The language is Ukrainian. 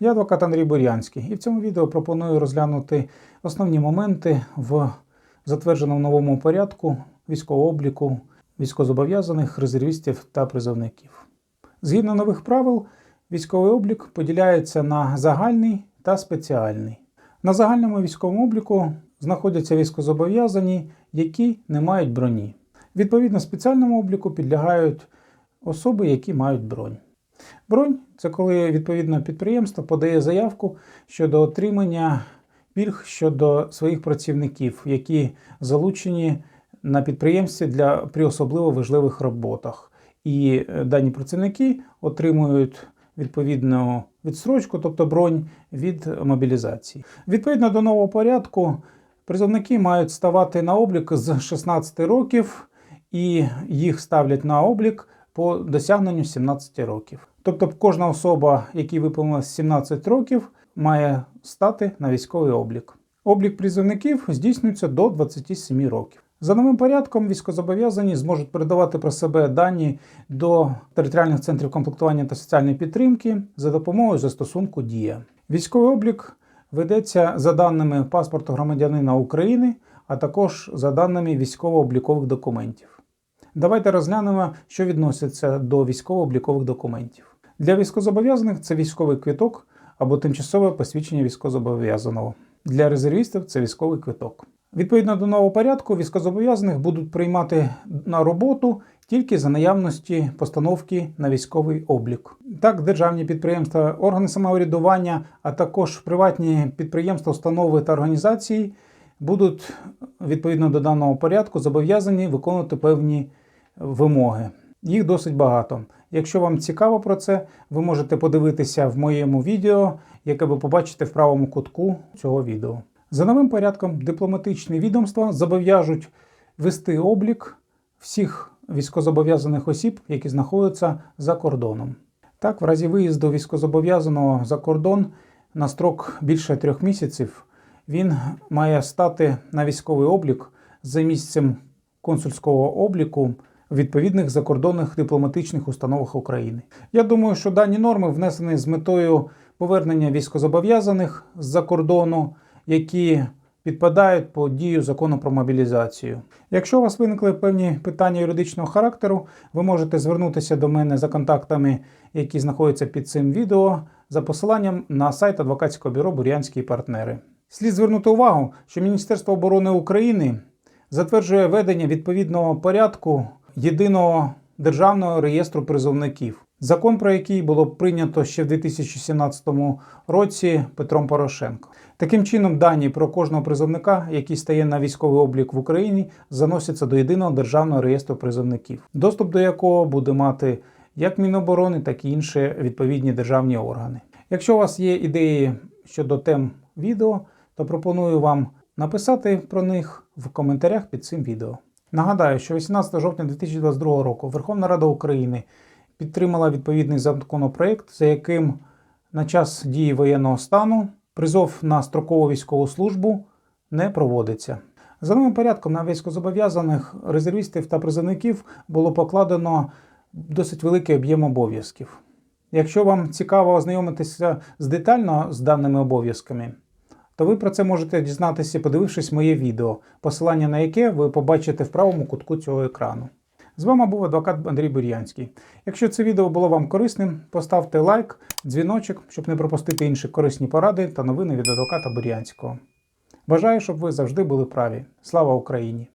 Я адвокат Андрій Бурянський, і в цьому відео пропоную розглянути основні моменти в затвердженому новому порядку військового обліку військовозобов'язаних резервістів та призовників. Згідно нових правил, військовий облік поділяється на загальний та спеціальний. На загальному військовому обліку знаходяться військовозобов'язані, які не мають броні. Відповідно, спеціальному обліку підлягають особи, які мають бронь. Бронь це коли відповідно підприємство подає заявку щодо отримання пільг щодо своїх працівників, які залучені на підприємстві для при особливо важливих роботах. І е, дані працівники отримують відповідну відстрочку, тобто бронь від мобілізації. Відповідно до нового порядку, призовники мають ставати на облік з 16 років, і їх ставлять на облік по досягненню 17 років. Тобто кожна особа, якій виповнилось 17 років, має стати на військовий облік. Облік призовників здійснюється до 27 років. За новим порядком військозобов'язані зможуть передавати про себе дані до територіальних центрів комплектування та соціальної підтримки за допомогою застосунку Дія. Військовий облік ведеться за даними паспорту громадянина України, а також за даними військово-облікових документів. Давайте розглянемо, що відноситься до військово-облікових документів. Для військовозобов'язаних це військовий квиток або тимчасове посвідчення військовозобов'язаного. Для резервістів це військовий квиток. Відповідно до нового порядку, військовозобов'язаних будуть приймати на роботу тільки за наявності постановки на військовий облік. Так, державні підприємства, органи самоврядування, а також приватні підприємства, установи та організації будуть відповідно до даного порядку зобов'язані виконувати певні вимоги. Їх досить багато. Якщо вам цікаво про це, ви можете подивитися в моєму відео, яке ви побачите в правому кутку цього відео. За новим порядком дипломатичні відомства зобов'яжуть вести облік всіх військозобов'язаних осіб, які знаходяться за кордоном. Так, в разі виїзду військозобов'язаного за кордон на строк більше трьох місяців він має стати на військовий облік за місцем консульського обліку відповідних закордонних дипломатичних установах України. Я думаю, що дані норми внесені з метою повернення військозобов'язаних з-за кордону, які підпадають по дію закону про мобілізацію. Якщо у вас виникли певні питання юридичного характеру, ви можете звернутися до мене за контактами, які знаходяться під цим відео, за посиланням на сайт адвокатського бюро Бурянські партнери. Слід звернути увагу, що Міністерство оборони України затверджує ведення відповідного порядку єдиного державного реєстру призовників, закон про який було прийнято ще в 2017 році Петром Порошенко. Таким чином, дані про кожного призовника, який стає на військовий облік в Україні, заносяться до єдиного державного реєстру призовників, доступ до якого буде мати як Міноборони, так і інші відповідні державні органи. Якщо у вас є ідеї щодо тем відео, то пропоную вам написати про них в коментарях під цим відео. Нагадаю, що 18 жовтня 2022 року Верховна Рада України підтримала відповідний законопроект, за яким на час дії воєнного стану призов на строкову військову службу не проводиться. За новим порядком на військозобов'язаних резервістів та призовників було покладено досить великий об'єм обов'язків. Якщо вам цікаво ознайомитися з детально з даними обов'язками, то ви про це можете дізнатися, подивившись моє відео, посилання на яке ви побачите в правому кутку цього екрану. З вами був адвокат Андрій Бур'янський. Якщо це відео було вам корисним, поставте лайк, дзвіночок, щоб не пропустити інші корисні поради та новини від адвоката Бур'янського. Бажаю, щоб ви завжди були праві. Слава Україні!